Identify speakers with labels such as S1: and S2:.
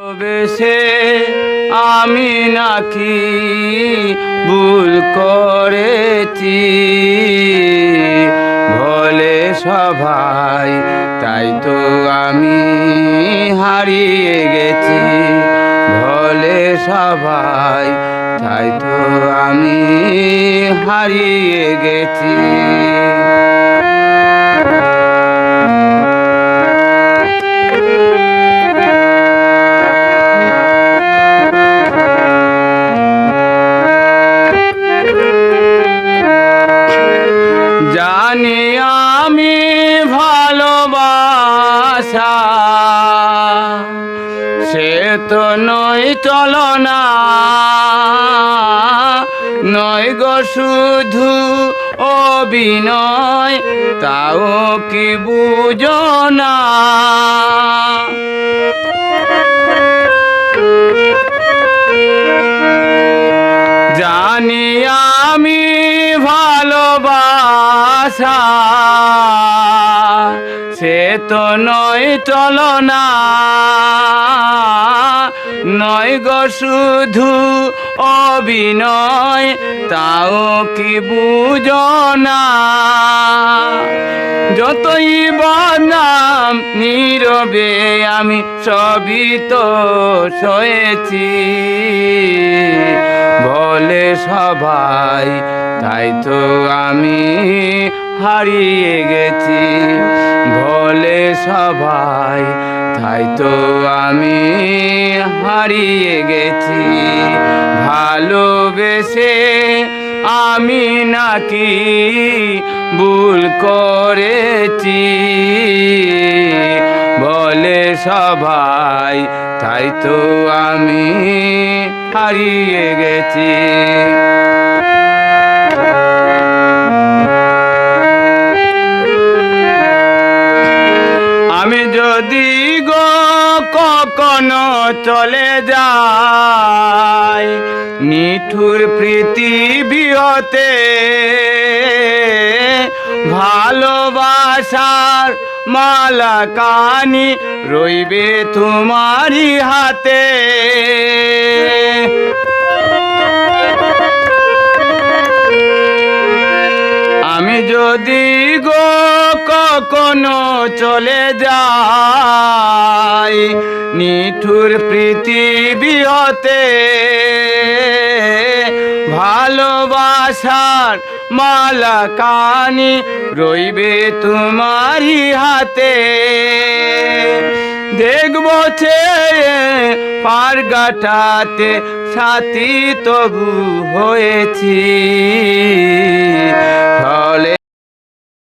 S1: বেশে আমি নাকি ভুল করেছি। ভোলে সবাই, তাই তো আমি হারিয়ে গেছি। ভোলে সবাই, তাই তো আমি হারিয়ে গেছি। তো নয় চলনা, নয় গো শুধু অভিনয়, তাও কি বুঝো না? জানি আমি ভালোবাসা, সে তো নয় চলনা। নয় গো শুধু অভিনয়, তাও কি বুঝো না যতই বদনাম নীরবে আমি সবই তো সয়েছি। বলে সবাই, তাই তো আমি হারিয়ে গেছি। বলে সবাই তাই তো আমি হারিয়ে গেছি। ভালোবেসে আমি নাকি ভুল করেছি। বলে সবাই, তাই তো আমি হারিয়ে গেছি। কখনো চলে যাই নিঠুর পৃথিবীতে ভালোবাসার মালাকানি রইবে তোমারই হাতে। আমি যদি কখনো চলে যাই নিঠুর পৃথিবী হতে ভালোবাসার মালা কানি রইবে তোমারই হাতে। দেখব পার গাটাতে সাথী তবু হয়েছি।